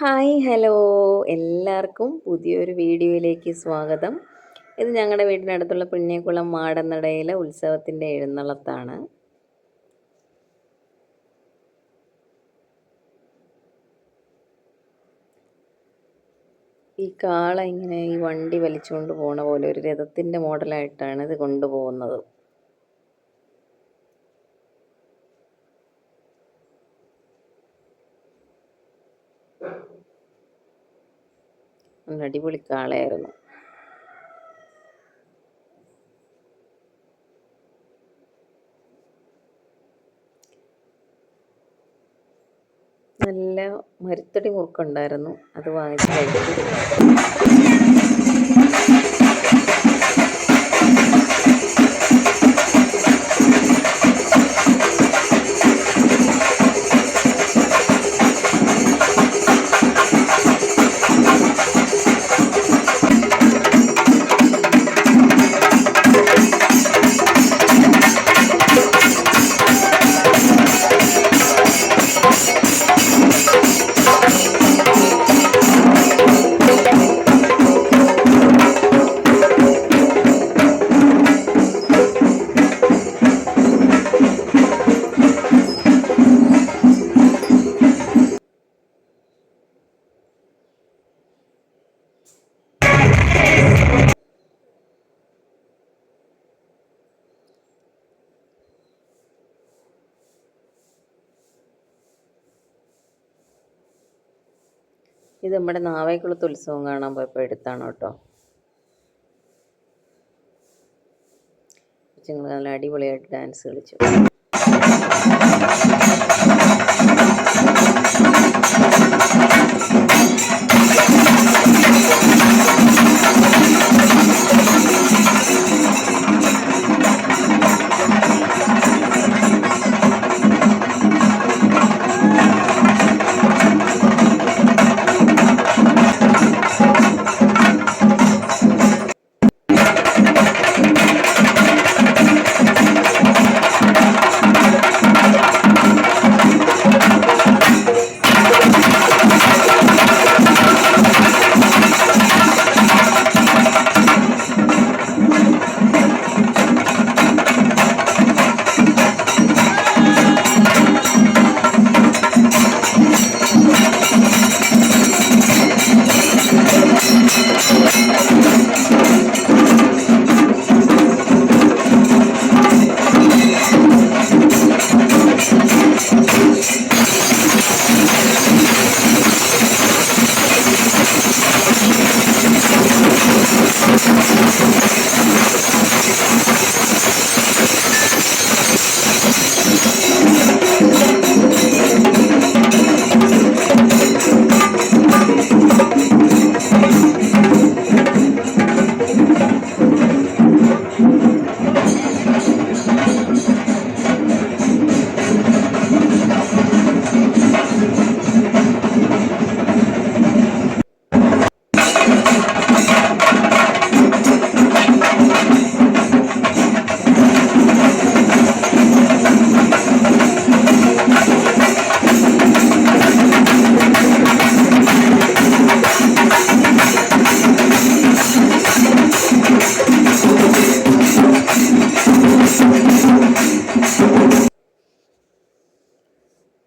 Hi hello. എല്ലാവർക്കും പുതിയൊരു വീഡിയോയിലേക്ക് സ്വാഗതം. ഇത് ഞങ്ങളുടെ വീടിനടുത്തുള്ള പുണ്യകുളം മാടനടയിലെ ഉത്സവത്തിന്റെ എഴുന്നള്ളത്താണ്. ഈ കാള ഇങ്ങനെ ഈ വണ്ടി വലിച്ചുകൊണ്ട് പോണ പോലെ ഒരു രഥത്തിന്റെ മോഡലായിട്ടാണ് ഇത് കൊണ്ടുപോകുന്നത്. നല്ല അടിപൊളി കാളയായിരുന്നു. നല്ല മരുത്തടി മുറുക്കുണ്ടായിരുന്നു. അത് വാങ്ങിച്ച് ഇത് നമ്മുടെ നാവായിക്കുളത്ത് ഉത്സവം കാണാൻ പോയപ്പോൾ എടുത്താണ് കേട്ടോ. കൊച്ചുങ്ങൾ നല്ല അടിപൊളിയായിട്ട് ഡാൻസ് കളിച്ചു.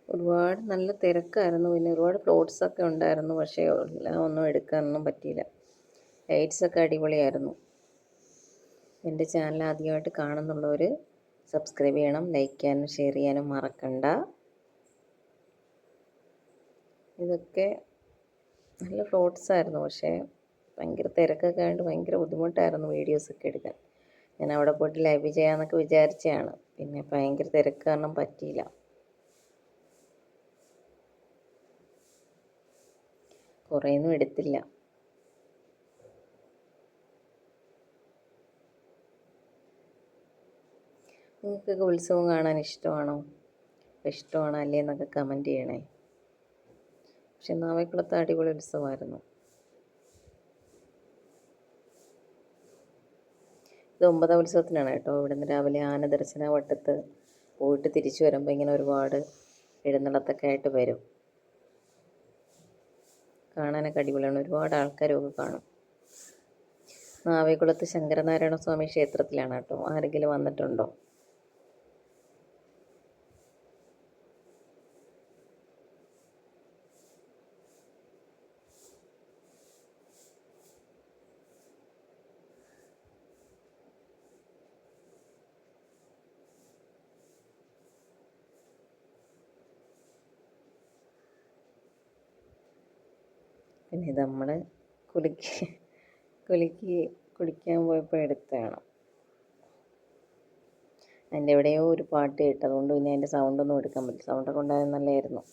ഒരുപാട് നല്ല തിരക്കായിരുന്നു. പിന്നെ ഒരുപാട് പ്ലോട്ട്സ് ഒക്കെ ഉണ്ടായിരുന്നു. പക്ഷേ എല്ലാം ഒന്നും എടുക്കാനൊന്നും പറ്റിയില്ല. ലൈറ്റ്സ് ഒക്കെ അടിപൊളിയായിരുന്നു. എന്റെ ചാനൽ ആദ്യമായിട്ട് കാണുന്നുള്ളവർ സബ്സ്ക്രൈബ് ചെയ്യണം ലൈക്ക് ചെയ്യാനും ഷെയർ ചെയ്യാനും മറക്കണ്ട. ഇതൊക്കെ നല്ല ഫ്ലോട്ട്സ് ആയിരുന്നു. പക്ഷേ ഭയങ്കര തിരക്കൊക്കെ ആയതുകൊണ്ട് ഭയങ്കര ബുദ്ധിമുട്ടായിരുന്നു വീഡിയോസൊക്കെ എടുക്കാൻ. ഞാൻ അവിടെ പോയിട്ട് ലൈവ് ചെയ്യാമെന്നൊക്കെ വിചാരിച്ചതാണ് പിന്നെ ഭയങ്കര തിരക്ക് കാരണം പറ്റിയില്ല. കുറേയൊന്നും എടുത്തില്ല. നിങ്ങൾക്കൊക്കെ ഉത്സവം കാണാൻ ഇഷ്ടമാണോ? ഇഷ്ടമാണോ അല്ലേ എന്നൊക്കെ കമന്റ് ചെയ്യണേ. പക്ഷെ നാവൈക്കുളത്ത് അടിപൊളി ഉത്സവമായിരുന്നു ഇത് ഒമ്പതാം ഉത്സവത്തിനാണ് കേട്ടോ. ഇവിടുന്ന് രാവിലെ ആന ദർശന വട്ടത്ത് പോയിട്ട് തിരിച്ചു വരുമ്പോൾ ഇങ്ങനെ ഒരുപാട് എഴുന്നള്ളത്തൊക്കെ ആയിട്ട് വരും. കാണാനൊക്കെ അടിപൊളിയാണ്. ഒരുപാട് ആൾക്കാരൊക്കെ കാണും. നാവികുളത്ത് ശങ്കരനാരായണ സ്വാമി ക്ഷേത്രത്തിലാണ് കേട്ടോ. ആരെങ്കിലും വന്നിട്ടുണ്ടോ? പിന്നെ നമ്മൾ കുളിക്ക് കുളിക്ക് കുളിക്കാൻ പോയപ്പോൾ എടുത്തതാണ് അതിന്റെ എവിടെയോ ഒരു പാട്ട് കേട്ടു അതുകൊണ്ട് പിന്നെ അതിന്റെ സൗണ്ടൊന്നും എടുക്കാൻ പറ്റില്ല. സൗണ്ടൊക്കെ ഉണ്ടായത് നല്ലതായിരുന്നു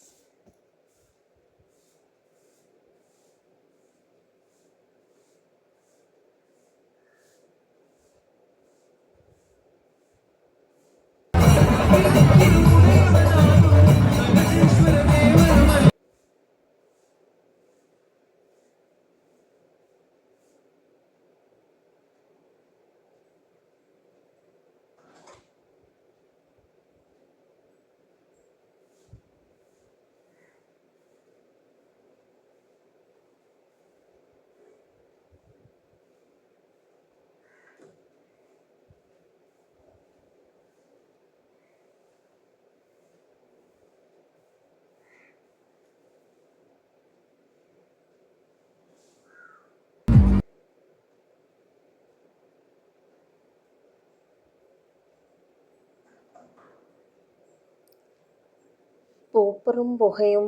പൂപ്പറും പുകയും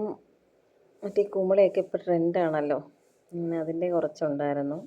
മറ്റേ കുമിളയൊക്കെ ഇപ്പോൾ ട്രെൻഡാണല്ലോ അതിന്റെ കുറച്ചുണ്ടായിരുന്നു.